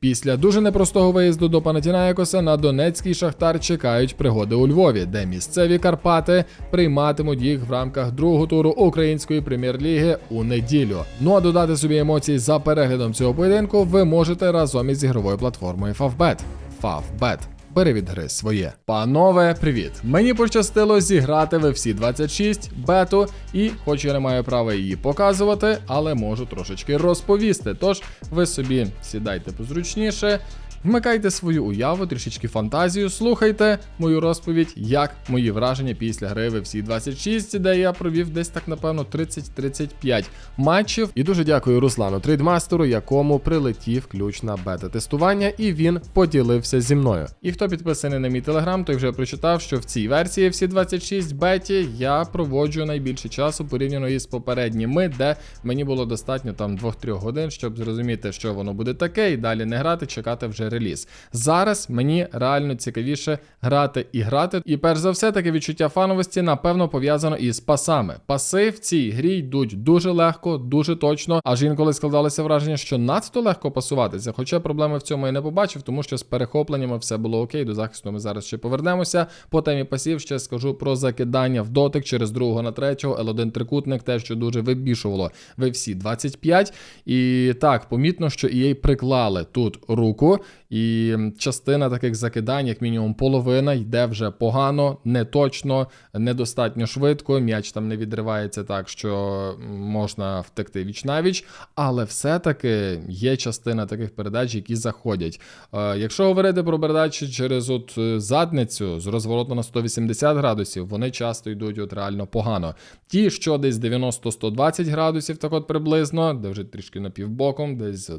Після дуже непростого виїзду до Панатінаєкоса на Донецький шахтар чекають пригоди у Львові, де місцеві Карпати прийматимуть їх в рамках другого туру української прем'єр-ліги у неділю. Ну а додати собі емоцій за переглядом цього поєдинку ви можете разом із ігровою платформою Favbet. Favbet. Гри своє. Панове, привіт! Мені пощастило зіграти в FC 26 бету, і хоч я не маю права її показувати, але можу трошечки розповісти. Тож ви собі сідайте позручніше. Вмикайте свою уяву, трішечки фантазію, слухайте мою розповідь, як мої враження після гри в FC 26, де я провів десь так, напевно, 30-35 матчів. І дуже дякую Руслану Трейдмастеру, якому прилетів ключ на бета-тестування, і він поділився зі мною. І хто підписаний на мій телеграм, той вже прочитав, що в цій версії FC 26 беті я проводжу найбільше часу порівняно із попередніми, де мені було достатньо там 2-3 годин, щоб зрозуміти, що воно буде таке, і далі не грати, чекати вже реліз. Зараз мені реально цікавіше грати і грати. І перш за все, таке відчуття фановості, напевно, пов'язано із пасами. Паси в цій грі йдуть дуже легко, дуже точно. Аж інколи складалося враження, що надто легко пасуватися. Хоча проблеми в цьому я не побачив, тому що з перехопленнями все було окей. До захисту ми зараз ще повернемося. По темі пасів ще скажу про закидання в дотик через другого на третього. L1 трикутник, те, що дуже вибішувало в FC 25. І так, помітно, що EA приклали тут руку. І частина таких закидань, як мінімум половина, йде вже погано, неточно, недостатньо швидко. М'яч там не відривається так, що можна втекти віч навіч. Але все-таки є частина таких передач, які заходять. Е, якщо говорити про передачі через от е, задницю з розвороту на 180 градусів, вони часто йдуть от реально погано. Ті, що десь 90-120 градусів, так от приблизно, де вже трішки напівбоком, десь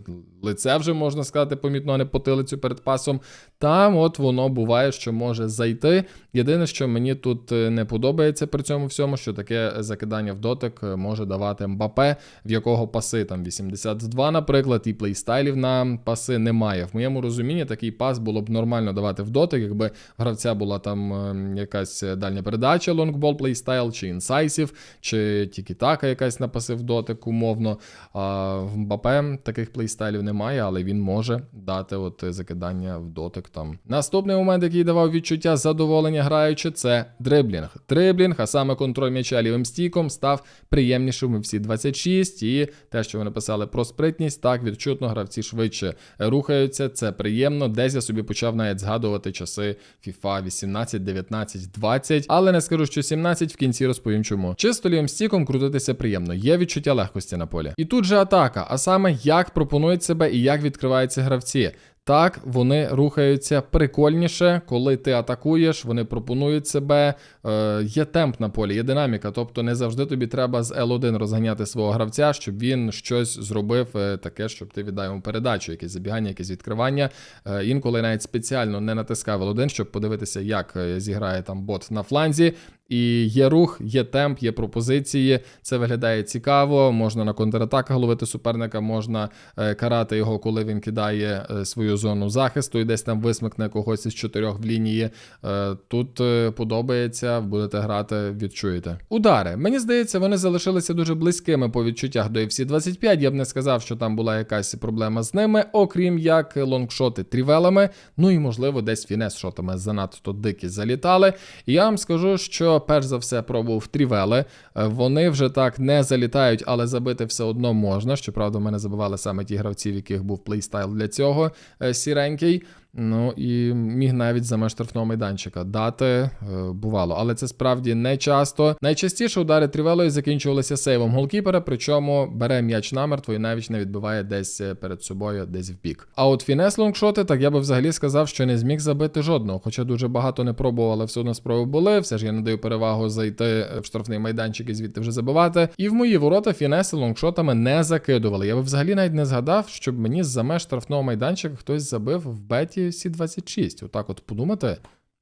лице вже можна сказати, помітно, не потилицю перед пасом. Там от воно буває, що може зайти. Єдине, що мені тут е, не подобається при цьому всьому, що таке закидання в дотик е, може давати Мбапе, в якого паси там 82, наприклад, і плейстайлів на паси немає. В моєму розумінні такий пас було б нормально давати в дотик, якби гравця була там е, якась дальня передача, лонгбол плейстайл, чи інсайсів, чи тікі-така якась на паси в дотик, умовно. А в Мбапе таких плейстайлів немає, але він може дати от закидання в дотик там. Наступний момент, який давав відчуття задоволення граючи, це дриблінг. Дриблінг, а саме контроль м'яча лівим стіком, став приємнішим у всі 26. І те, що ви написали про спритність, так відчутно гравці швидше рухаються. Це приємно. Десь я собі почав навіть згадувати часи FIFA 18, 19, 20. Але не скажу, що 17 в кінці розповім чому. Чисто лівим стіком крутитися приємно. Є відчуття легкості на полі. І тут же атака, а саме як пропонують себе і як відкриваються гравці. Так, вони рухаються прикольніше, коли ти атакуєш, вони пропонують себе. Е, є темп на полі, є динаміка. Тобто не завжди тобі треба з L1 розганяти свого гравця, щоб він щось зробив е, таке, щоб ти віддав йому передачу, якесь забігання, якесь відкривання. Е, інколи навіть спеціально не натискав L1, щоб подивитися, як е, зіграє там бот на фланзі. І є рух, є темп, є пропозиції. Це виглядає цікаво. Можна на контратаках ловити суперника, можна е, карати його, коли він кидає е, свою зону захисту і десь там висмикне когось із чотирьох в лінії. Е, тут подобається, будете грати, відчуєте. Удари. Мені здається, вони залишилися дуже близькими по відчуттях до FC 25. Я б не сказав, що там була якась проблема з ними, окрім як лонгшоти трівелами. Ну і можливо, десь фінес-шотами занадто дикі залітали. І я вам скажу, що перш за все пробував трівели. Е, Вони вже так не залітають, але забити все одно можна. Щоправда, мене забивали саме ті гравці, в яких був плейстайл для цього е, сіренький. Ну і міг навіть за меж штрафного майданчика дати е, бувало, але це справді не часто. Найчастіше удари трівелою закінчувалися сейвом голкіпера, причому бере м'яч намертво і навіть не відбиває десь е, перед собою, десь в бік. А от фінес лонгшоти, так я би взагалі сказав, що не зміг забити жодного. Хоча дуже багато не пробував, але все одно спроби були. Все ж я надаю перевагу зайти в штрафний майданчик і звідти вже забивати. І в мої ворота фінеси лонгшотами не закидували. Я би взагалі навіть не згадав, щоб мені за меж штрафного майданчика хтось забив в беті Сі 26. Отак, от подумати.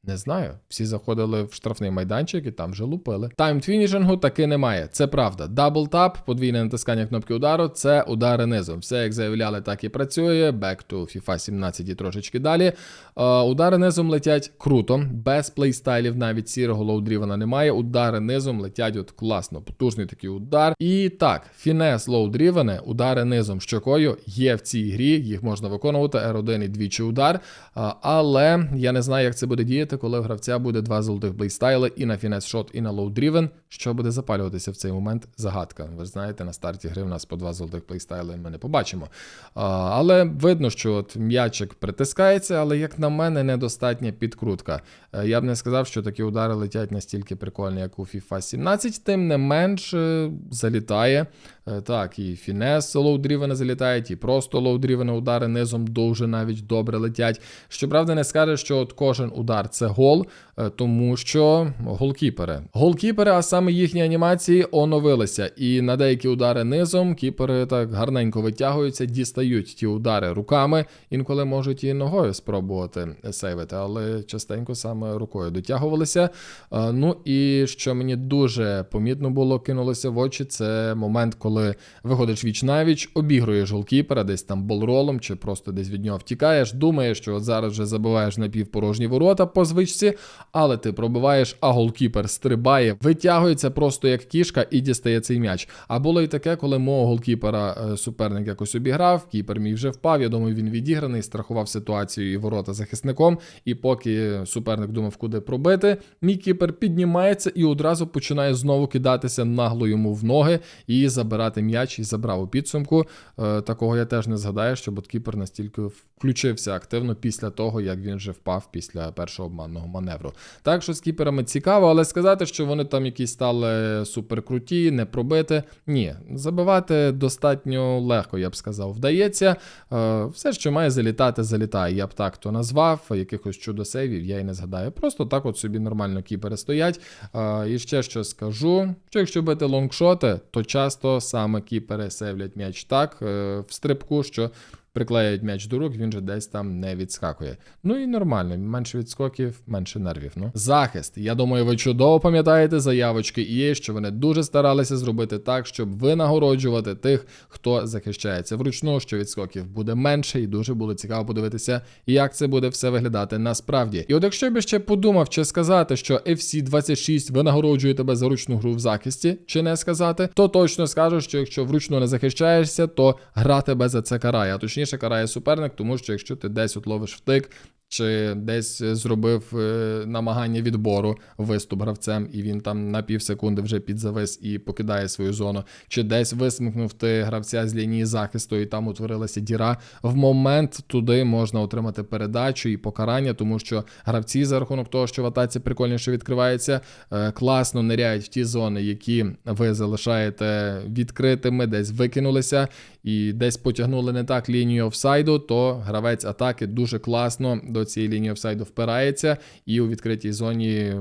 Не знаю. Всі заходили в штрафний майданчик і там вже лупили. Таймтфінішингу таки немає. Це правда. Даблтап, подвійне натискання кнопки удару це удари низом. Все як заявляли, так і працює. Back to FIFA 17 і трошечки далі. Е, удари низом летять круто, без плейстайлів, навіть сірого лоудрівана немає. Удари низом летять от класно. Потужний такий удар. І так, фінес лоудріване, удари низом щокою є в цій грі. Їх можна виконувати. R1 і двічі удар. А, але я не знаю, як це буде діяти, коли в гравця буде два золотих блейстайли і на фінес шот, і на лоудрівен. Що буде запалюватися в цей момент? Загадка. Ви ж знаєте, на старті гри в нас по два золотих плейстайли ми не побачимо. А, але видно, що от м'ячик притискається, але як на мене, недостатня підкрутка. Е, Я б не сказав, що такі удари летять настільки прикольно, як у FIFA 17, тим не менш е, залітає. Е, Так, і фінес лоудрівене залітають, і просто лоудрівене удари низом дуже навіть добре летять. Щоправда, не скаже, що от кожен удар це гол, тому що голкіпери. Голкіпери, а саме їхні анімації оновилися. І на деякі удари низом кіпери так гарненько витягуються, дістають ті удари руками, інколи можуть і ногою спробувати сейвити, але частенько саме рукою дотягувалися. Е, Ну і що мені дуже помітно було, кинулося в очі, це момент, коли виходиш віч навіч, обігруєш голкіпера, десь там болролом, чи просто десь від нього втікаєш, думаєш, що от зараз вже забиваєш на півпорожні ворота по звичці, але ти пробиваєш, а голкіпер стрибає, витягується просто як кішка і дістає цей м'яч. А було і таке, коли мого голкіпера е, суперник якось обіграв, кіпер мій вже впав. Я думаю, він відіграний, страхував ситуацію і ворота захисником. І поки суперник думав, куди пробити, мій кіпер піднімається і одразу починає знову кидатися нагло йому в ноги і забирати м'яч і забрав у підсумку. Е, такого я теж не згадаю, щоб от кіпер настільки включився активно після того, як він вже впав після першого обманного маневру. Так що з кіперами цікаво, але сказати, що вони там якісь стали суперкруті, не пробити. Ні, забивати достатньо легко, я б сказав. Вдається. Е, все, що має залітати, залітає. Я б так то назвав. Якихось чудо-сейвів я й не згадаю. Просто так от собі нормально кіпери стоять. Е, і ще що скажу: що якщо бити лонгшоти, то часто саме кіпери сейвлять м'яч так е, в стрибку, що. Приклеюють м'яч до рук, він же десь там не відскакує. Ну і нормально, менше відскоків, менше нервів. Ну захист. Я думаю, ви чудово пам'ятаєте заявочки і що вони дуже старалися зробити так, щоб винагороджувати тих, хто захищається вручну, що відскоків буде менше, і дуже було цікаво подивитися, як це буде все виглядати насправді. І от якщо б ще подумав, чи сказати, що FC 26 винагороджує тебе за ручну гру в захисті, чи не сказати, то точно скажу, що якщо вручну не захищаєшся, то гра тебе за це карає. А точніше карає суперник, тому що якщо ти десь от ловиш втик. Чи десь зробив е, намагання відбору виступ гравцем, і він там на пів секунди вже підзавис і покидає свою зону, чи десь висмикнув ти гравця з лінії захисту, і там утворилася діра. В момент туди можна отримати передачу і покарання, тому що гравці за рахунок того, що в атаці прикольніше відкривається, е, класно ниряють в ті зони, які ви залишаєте відкритими, десь викинулися і десь потягнули не так лінію офсайду, то гравець атаки дуже класно до цієї лінії офсайду впирається і у відкритій зоні.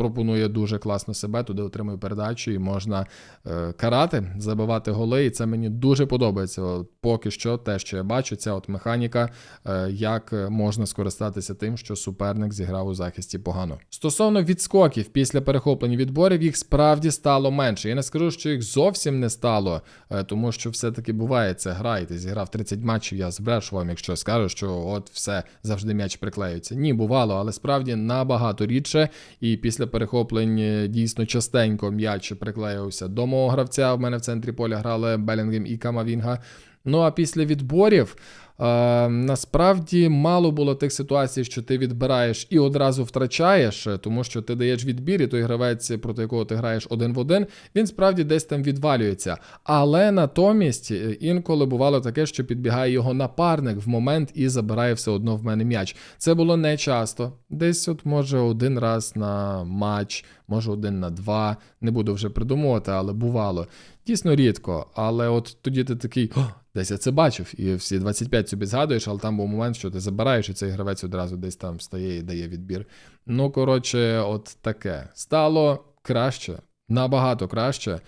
Пропонує дуже класно себе, туди отримує передачу і можна е, карати, забивати голи. І це мені дуже подобається. От, поки що, те, що я бачу, ця от механіка, е, як можна скористатися тим, що суперник зіграв у захисті погано. Стосовно відскоків після перехоплення відборів, їх справді стало менше. Я не скажу, що їх зовсім не стало, е, тому що все-таки буває це гра, і ти зіграв 30 матчів. Я збрешу вам, якщо скажу, що от все завжди м'яч приклеюється. Ні, бувало, але справді набагато рідше. І після перехоплень е, дійсно частенько м'яч приклеювався до мого гравця. В мене в центрі поля грали Белінгем і Камавінга. Ну а після відборів. Е, насправді мало було тих ситуацій, що ти відбираєш і одразу втрачаєш, е, тому що ти даєш відбір, і той гравець, проти якого ти граєш один в один, він справді десь там відвалюється. Але натомість е, інколи бувало таке, що підбігає його напарник в момент і забирає все одно в мене м'яч. Це було не часто. Десь, от може, один раз на матч, може один на два. Не буду вже придумувати, але бувало. Дійсно рідко. Але от тоді ти такий. «О, Десь я це бачив, і всі 25 собі згадуєш, але там був момент, що ти забираєш, і цей гравець одразу десь там встає і дає відбір. Ну, коротше, от таке. Стало краще, набагато краще.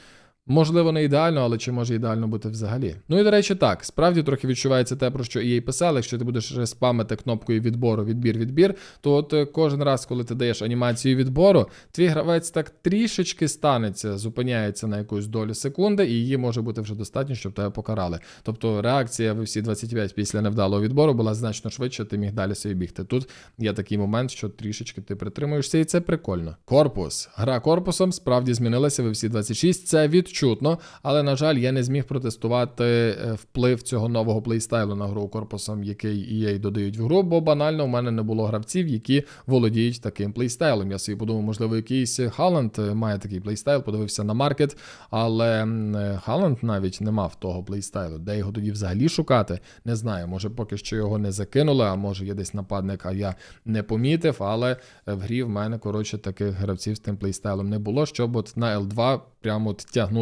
Можливо, не ідеально, але чи може ідеально бути взагалі? Ну і до речі, так, справді трохи відчувається те, про що EA писали. Якщо ти будеш спамити кнопкою відбору, відбір, відбір, то от е, кожен раз, коли ти даєш анімацію відбору, твій гравець так трішечки станеться, зупиняється на якусь долю секунди, і її може бути вже достатньо, щоб тебе покарали. Тобто реакція в всі 25 після невдалого відбору була значно швидше, ти міг далі собі бігти. Тут є такий момент, що трішечки ти притримуєшся, і це прикольно. Корпус. Гра корпусом справді змінилася в всі 26. Це відчутно, але на жаль, я не зміг протестувати е, вплив цього нового плейстайлу на гру корпусом, який EA додають в гру, бо банально у мене не було гравців, які володіють таким плейстайлом. Я собі подумав, можливо, якийсь Халанд має такий плейстайл, подивився на маркет, але м, е, Халанд навіть не мав того плейстайлу. Де його тоді взагалі шукати? Не знаю. Може, поки що його не закинули, а може є десь нападник, а я не помітив. Але в грі в мене коротше таких гравців з тим плейстайлом не було, щоб от на L2 прямо от тягнути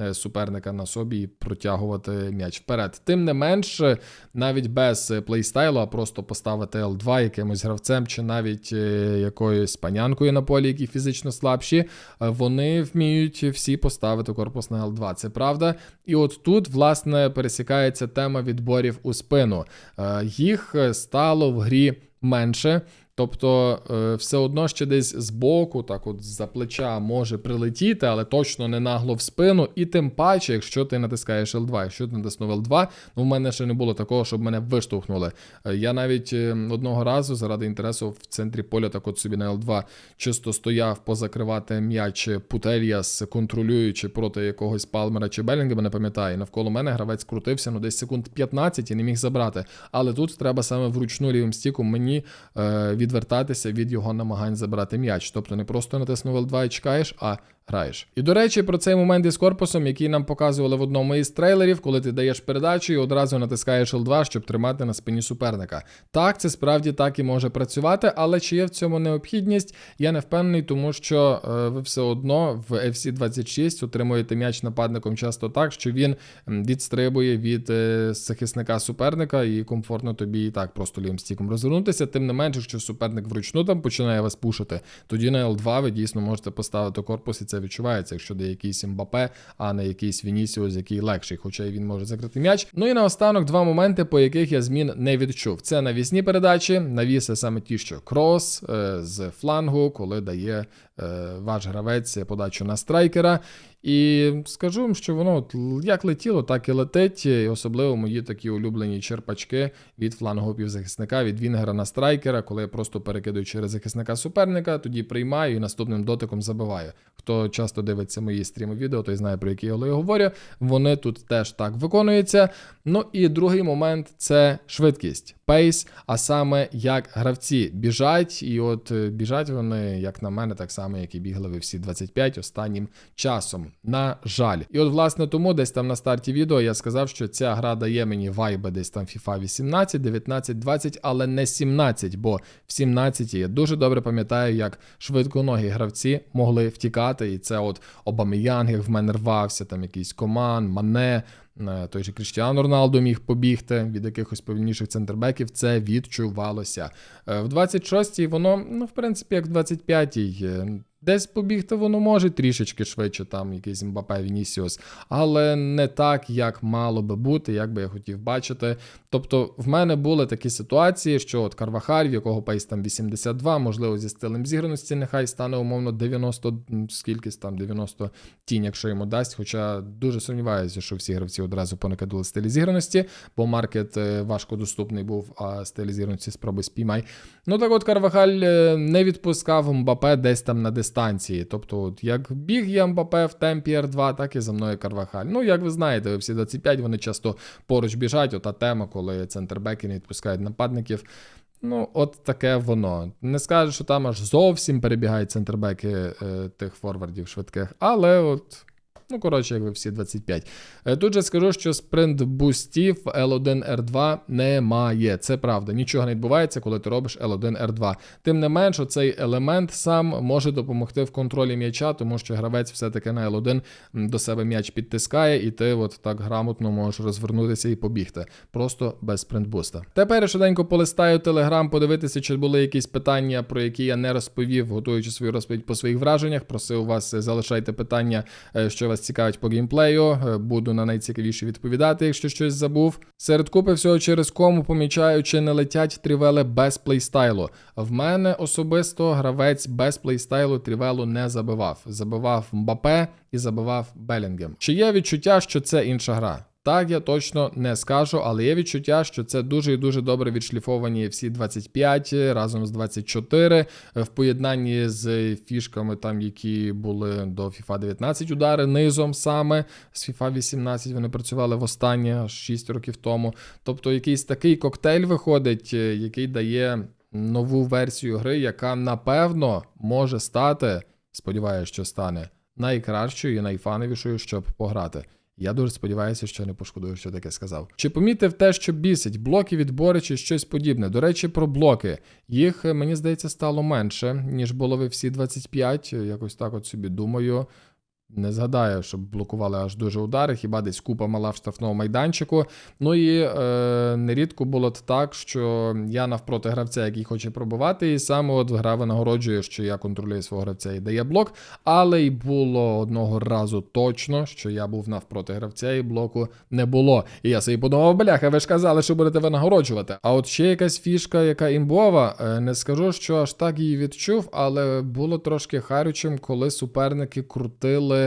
е, суперника на собі і протягувати м'яч вперед. Тим не менш, е, навіть без е, плейстайлу, а просто поставити L2 якимось гравцем, чи навіть якоюсь панянкою на полі, які фізично слабші, вони вміють всі поставити корпус на L2. Це правда. І от тут, власне, пересікається тема відборів у спину. Їх стало в грі менше. Тобто, е, все одно ще десь збоку, так от за плеча може прилетіти, але точно не нагло в спину. І тим паче, якщо ти натискаєш L2, якщо ти натиснув L2, ну в мене ще не було такого, щоб мене виштовхнули. Е, Я навіть е, одного разу заради інтересу в центрі поля, так от собі на L2 чисто стояв позакривати м'яч Путельяс, контролюючи проти якогось Палмера чи Белінгема, не пам'ятаю. Навколо мене гравець крутився ну десь секунд 15 і не міг забрати. Але тут треба саме вручну лівим стіком мені е, відвертатися від його намагань забрати м'яч. Тобто не просто натиснув L2 і чекаєш, а граєш. І до речі, про цей момент із корпусом, який нам показували в одному із трейлерів, коли ти даєш передачу і одразу натискаєш L2, щоб тримати на спині суперника. Так, це справді так і може працювати, але чи є в цьому необхідність, я не впевнений, тому що е, ви все одно в FC 26 отримуєте м'яч нападником часто так, що він відстрибує від е, захисника суперника і комфортно тобі і так просто лівим стіком розвернутися. Тим не менше, якщо суперник вручну там починає вас пушити, тоді на L2 ви дійсно можете поставити корпус, і це відчувається, якщо де якийсь Мбапе, а не якийсь Вінісіус, який легший, хоча й він може закрити м'яч. Ну і наостанок два моменти, по яких я змін не відчув. Це навісні передачі, навіси саме ті, що крос е, з флангу, коли дає ваш гравець подачу на страйкера. І скажу вам, що воно от як летіло, так і летить. І особливо мої такі улюблені черпачки від флангового півзахисника, від Вінгера на страйкера, коли я просто перекидую через захисника суперника, тоді приймаю і наступним дотиком забиваю. Хто часто дивиться мої стріми відео, той знає про які я говорю. Вони тут теж так виконуються. Ну і другий момент це швидкість, пейс, а саме як гравці біжать, і от е, біжать вони, як на мене, так само, як і бігли ви всі 25 останнім часом. На жаль. І от, власне, тому десь там на старті відео я сказав, що ця гра дає мені вайби десь там FIFA 18, 19, 20, але не 17, бо в 17 я дуже добре пам'ятаю, як швидконогі гравці могли втікати, і це от Обамеянг, як в мене рвався, там якийсь коман, Мане. Е, Той же Кріштіану Роналду міг побігти від якихось повільніших центрбеків, це відчувалося. Е, В 26-й воно, ну, в принципі, як в 25-й. Десь побігти воно може трішечки швидше, там якийсь Мбапе Вінісіус, але не так, як мало би бути, як би я хотів бачити. Тобто, в мене були такі ситуації, що от Карвахаль, в якого пейс там 82, можливо, зі стилем зіграності, нехай стане умовно 90, м, скількись там 90 тінь, якщо йому дасть. Хоча дуже сумніваюся, що всі гравці одразу понакидали стилі зіграності, бо маркет е, важко доступний був, а стилі зіграності спробуй спіймай. Ну так от Карвахаль е, не відпускав Мбапе десь там на дистанції. Тобто, от як біг є Мбапе в темпі R2, так і за мною Карвахаль. Ну, як ви знаєте, всі 25 вони часто поруч біжать. Ота тема, коли центрбеки не відпускають нападників. Ну, от таке воно. Не скажу, що там аж зовсім перебігають центрбеки е, тих форвардів швидких, але от. Ну, коротше, як ви всі 25. Е, Тут же скажу, що спринт бустів L1 R2 немає. Це правда. Нічого не відбувається, коли ти робиш L1 R2. Тим не менш, цей елемент сам може допомогти в контролі м'яча, тому що гравець все-таки на L1 до себе м'яч підтискає, і ти от так грамотно можеш розвернутися і побігти. Просто без спринтбуста. Тепер швиденько полистаю телеграм, подивитися, чи були якісь питання, про які я не розповів, готуючи свою розповідь по своїх враженнях. Просив вас, е, залишайте питання, е, що вас вас цікавить по геймплею, е, буду на найцікавіше відповідати, якщо щось забув. Серед купи всього через кому помічаю, чи не летять трівели без плейстайлу. В мене особисто гравець без плейстайлу трівелу не забивав. Забивав Мбапе і забивав Белінгем. Чи є відчуття, що це інша гра? Так, я точно не скажу, але є відчуття, що це дуже і дуже добре відшліфовані всі 25 разом з 24 в поєднанні з фішками, там які були до FIFA 19 удари низом саме з FIFA 18 вони працювали востаннє аж 6 років тому. Тобто якийсь такий коктейль виходить, е, який дає нову версію гри, яка напевно може стати, сподіваюся, що стане найкращою і найфановішою, щоб пограти. Я дуже сподіваюся, що не пошкодую, що таке сказав. Чи помітив те, що бісить блоки, відбори чи щось подібне? До речі, про блоки. Їх, е, мені здається, стало менше, ніж було ви всі 25. Якось так от собі думаю. Не згадаю, щоб блокували аж дуже удари, хіба десь купа мала в штрафному майданчику. Ну і е, нерідко було так, що я навпроти гравця, який хоче пробувати, і саме от гра винагороджує, що я контролюю свого гравця і дає блок. Але й було одного разу точно, що я був навпроти гравця, і блоку не було. І я собі подумав, бляха, ви ж казали, що будете винагороджувати. А от ще якась фішка, яка імбова, е, не скажу, що аж так її відчув, але було трошки харючим, коли суперники крутили.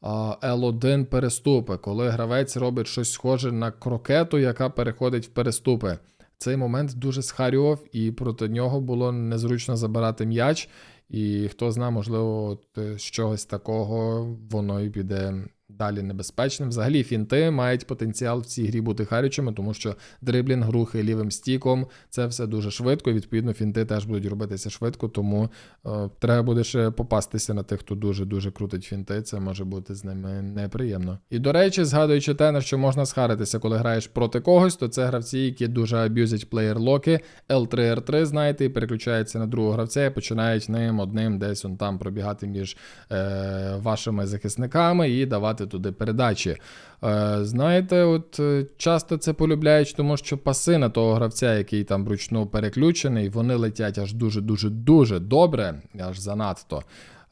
А, L1 переступи, коли гравець робить щось схоже на крокету, яка переходить в переступи. Цей момент дуже схарював, і проти нього було незручно забирати м'яч. І хто знає, можливо, е, з чогось такого воно і піде далі небезпечним. Взагалі, фінти мають потенціал в цій грі бути харючими, тому що дриблінг, рухи лівим стіком це все дуже швидко. І відповідно, фінти теж будуть робитися швидко, тому е, треба буде ще попастися на тих, хто дуже дуже крутить фінти. Це може бути з ними неприємно. І до речі, згадуючи те, на що можна схаритися, коли граєш проти когось, то це гравці, які дуже аб'юзять плеєр-локи, L3, R3, знаєте, і переключаються на другого гравця і починають ним одним десь он там пробігати між е, вашими захисниками і давати туди передачі. Е, знаєте, от е, часто це полюбляють, тому що паси на того гравця, який там вручну переключений, вони летять аж дуже-дуже дуже добре, аж занадто.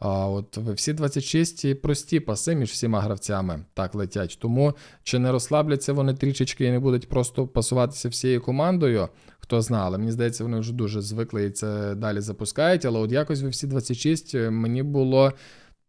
А от всі 26 і прості паси між всіма гравцями так летять. Тому чи не розслабляться вони трішечки і не будуть просто пасуватися всією командою? Хто знає, але мені здається, вони вже дуже звикли і це далі запускають. Але от якось ви всі 26 е, мені було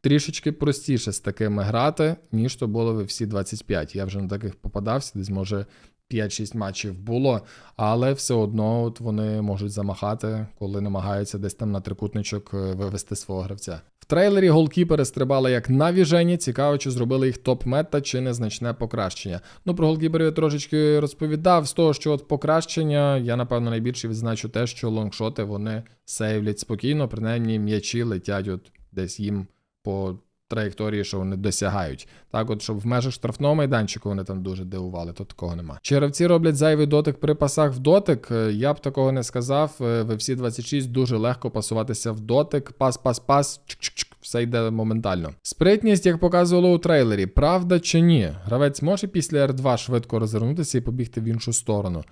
трішечки простіше з такими грати, ніж то було ви всі 25. Я вже на таких попадався, десь може 5-6 матчів було, але все одно от вони можуть замахати, коли намагаються десь там на трикутничок е, вивести свого гравця. В трейлері голкіпери стрибали як на віжені, цікаво, чи зробили їх топ-мета чи незначне покращення. Ну про голкіперів я трошечки розповідав. З того, що от покращення, я напевно найбільше відзначу те, що лонгшоти вони сейвлять спокійно, принаймні м'ячі летять от десь їм по траєкторії, що вони досягають. Так, от, щоб в межах штрафного майданчику вони там дуже дивували, то такого нема. Чи гравці роблять зайвий дотик при пасах в дотик? Е, Я б такого не сказав. Е, В всі 26 дуже легко пасуватися в дотик. Пас, пас, пас, чик-чик-чик, все йде моментально. Спритність, як показувало у трейлері, правда чи ні? Гравець може після R2 швидко розвернутися і побігти в іншу сторону.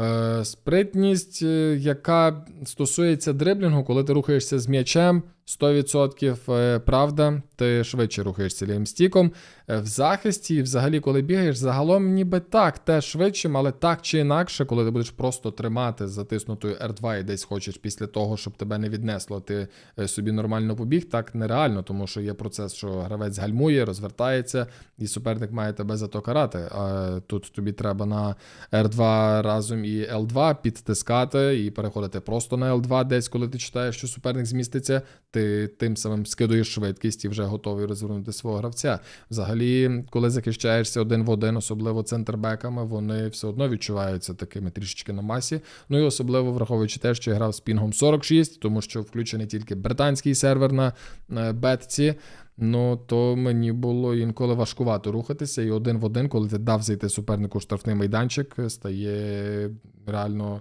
Е, спритність, е, яка стосується дриблінгу, коли ти рухаєшся з м'ячем, 100% е, правда, ти швидше рухаєшся лівим стіком. Е, В захисті, взагалі, коли бігаєш, загалом ніби так, теж швидшим, але так чи інакше, коли ти будеш просто тримати затиснутою R2 і десь хочеш після того, щоб тебе не віднесло, ти е, собі нормально побіг, так нереально, тому що є процес, що гравець гальмує, розвертається, і суперник має тебе за то карати. А тут тобі треба на R2 разом і L2 підтискати і переходити просто на L2 десь, коли ти читаєш, що суперник зміститься, ти тим самим скидуєш швидкість і вже готовий розвернути свого гравця. Взагалі, коли захищаєшся один в один, особливо центрбеками, вони все одно відчуваються такими трішечки на масі. Ну і особливо враховуючи те, що я грав з пінгом 46, тому що включений тільки британський сервер на бетці. Ну, то мені було інколи важкувато рухатися, і один в один, коли ти дав зайти супернику штрафний майданчик, стає реально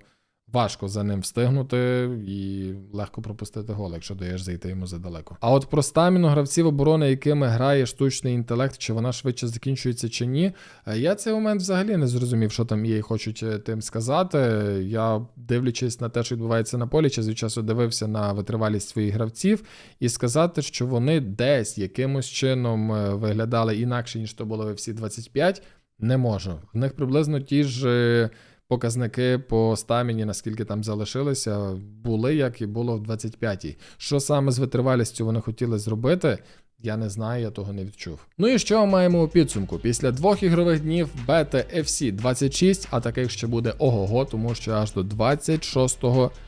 важко за ним встигнути і легко пропустити гол, якщо даєш зайти йому задалеко. А от про стаміну гравців оборони, якими грає штучний інтелект, чи вона швидше закінчується чи ні. е, Я цей момент взагалі не зрозумів, що там їй хочуть е, тим сказати. Я дивлячись на те, що відбувається на полі, час від дивився на витривалість своїх гравців, і сказати, що вони десь якимось чином е, виглядали інакше, ніж то було в всі 25, не можу. В них приблизно ті ж. Показники по стаміні, наскільки там залишилися, були, як і було в 25-й. Що саме з витривалістю вони хотіли зробити, я не знаю, я того не відчув. Ну і що маємо у підсумку? Після двох ігрових днів бета FC 26, а таких ще буде ого-го, тому що аж до 26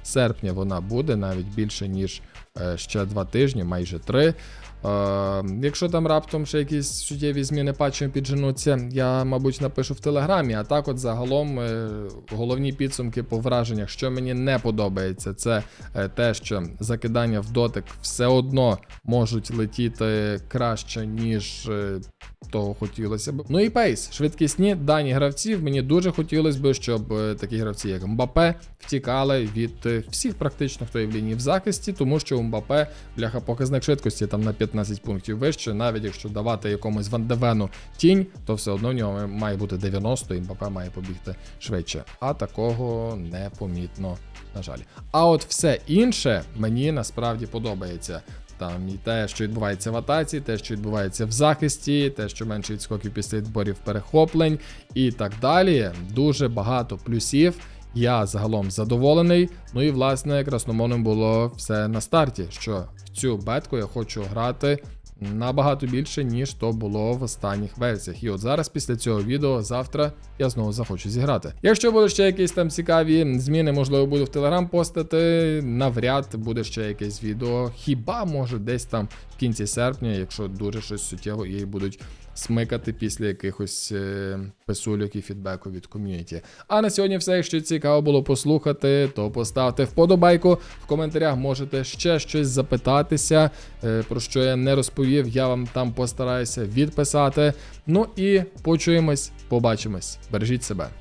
серпня вона буде, навіть більше ніж е, ще два тижні, майже три. Якщо там раптом ще якісь суттєві зміни патчем підженуться, я, мабуть, напишу в телеграмі. А так, от загалом, е, головні підсумки по враженнях, що мені не подобається, це е, те, що закидання в дотик все одно можуть летіти краще, ніж е, того хотілося б. Ну і пейс, швидкісні дані гравців. Мені дуже хотілося б, щоб е, такі гравці, як Мбапе, втікали від е, всіх практично, хто є в лінії в захисті, тому що у Мбапе бляха показник швидкості там на 15 пунктів вище. Навіть якщо давати якомусь Вандевену тінь, то все одно в нього має бути 90, і Мбапе має побігти швидше. А такого непомітно, на жаль. А от все інше мені насправді подобається. Там і те, що відбувається в атаці, те, що відбувається в захисті, те, що менше відскоків після відборів перехоплень і так далі. Дуже багато плюсів. Я загалом задоволений. Ну і власне красномовним було все на старті. Що в цю бетку я хочу грати набагато більше, ніж то було в останніх версіях. І от зараз, після цього відео, завтра я знову захочу зіграти. Якщо будуть ще якісь там цікаві зміни, можливо, буду в Телеграм постати. Навряд буде ще якесь відео. Хіба може десь там в кінці серпня, якщо дуже щось суттєво і будуть смикати після якихось е, писульок і фідбеку від ком'юніті. А на сьогодні все. Якщо цікаво було послухати, то поставте вподобайку. В коментарях можете ще щось запитатися, е, про що я не розповів. Я вам там постараюся відписати. Ну і почуємось, побачимось. Бережіть себе.